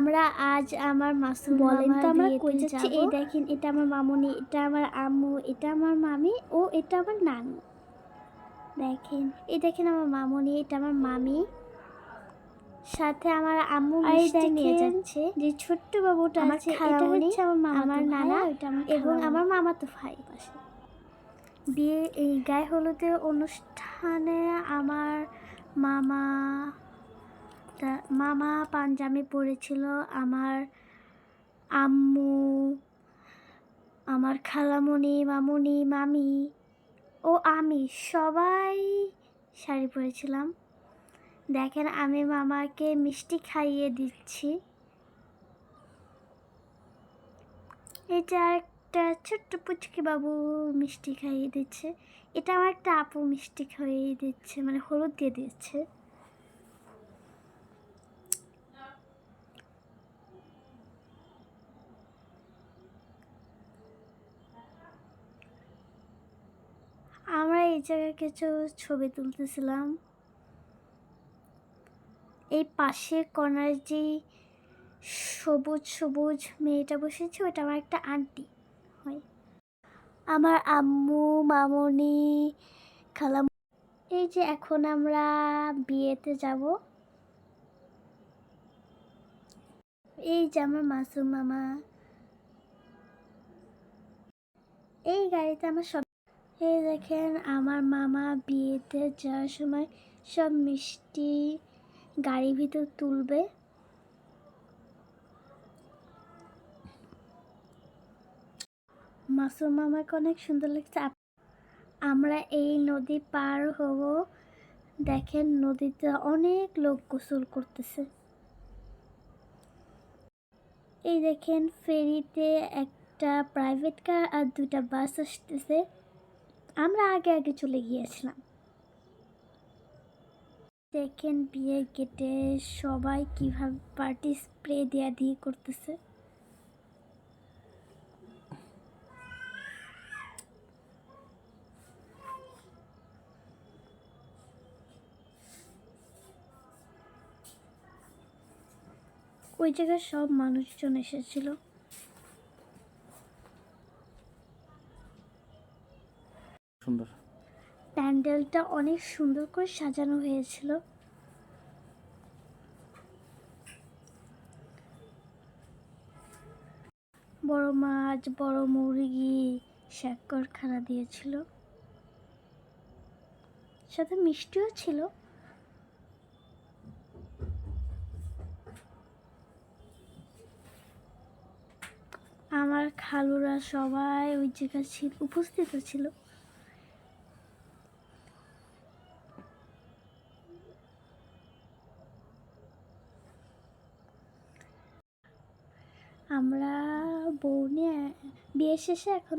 আমরা আজ আমার মাসুম বলেন তো আমরা কই যাচ্ছি? এই দেখেন এটা আমার মামুনি এটা আমার আম্মু এটা আমার মামি ও এটা আমার নানু। দেখেন এই দেখেন আমার মামুনি এটা আমার মামি। সাথে আমার আম্মু মিষ্টি নিয়ে যাচ্ছে। যে ছোট্ট বাবুটা আছে এটা হচ্ছে আমার মামা আমার নানা, আমার এবং আমার মামা তো ভাই। পাশে। বিয়ে এই গায়ে হলুদের অনুষ্ঠানে আমার মামা তা- মামা পাঞ্জাবি পরেছিল আমার আম্মু, আমার খালামণি মামুনি, মামি ও আমি সবাই শাড়ি পরেছিলাম। দেখেন আমি মামাকে মিষ্টি খাইয়ে দিচ্ছি। এটা একটা ছোট্ট পুচকি বাবু মিষ্টি খাইয়ে দিচ্ছে। এটা আমার একটা আপু মিষ্টি খাইয়ে দিচ্ছে মানে হলুদ দিয়ে দিচ্ছে আমরা এই জায়গায় কিছু ছবি তুলতেছিলাম। এই পাশে কর্নার যে সবুজ সবুজ মেয়েটা বসেছে ওটা আমার একটা আন্টি হয়। আমার আম্মু, মামনি, খালাম। এই যে এখন আমরা বিয়েতে যাব। এই যে আমার মাসুম মামা। এই গাড়িতে আমার সব দেখেন, আমার মামা বিয়েতে যাওয়ার সময় সব মিষ্টি গাড়ির ভিতর তুলবে। মাসুম মামাকে অনেক সুন্দর লাগছে। আমরা এই নদী পার হব। দেখেন, নদীতে অনেক লোক গোসল করতেছে। এই দেখেন, ফেরিতে একটা প্রাইভেট কার আর দুটা বাস আসতেছে। আমরা আগে আগে চলে গিয়েছিলাম। দেখেন বিয়ের গেটে সবাই কীভাবে পার্টি স্প্রে দেয়া দিয়ে করতেছে? ওই জায়গায় সব মানুষজন এসেছিল। সুন্দর। প্যান্ডেলটা অনেক সুন্দর করে সাজানো হয়েছিল। বড় মাছ, বড় মুরগি শাকর খানা দিয়েছিল। সাথে মিষ্টিও ছিল। আমার খালুরা সবাই ওই জায়গায় উপস্থিত ছিল। আমরা বউ নিয়ে বিয়ে শেষে এখন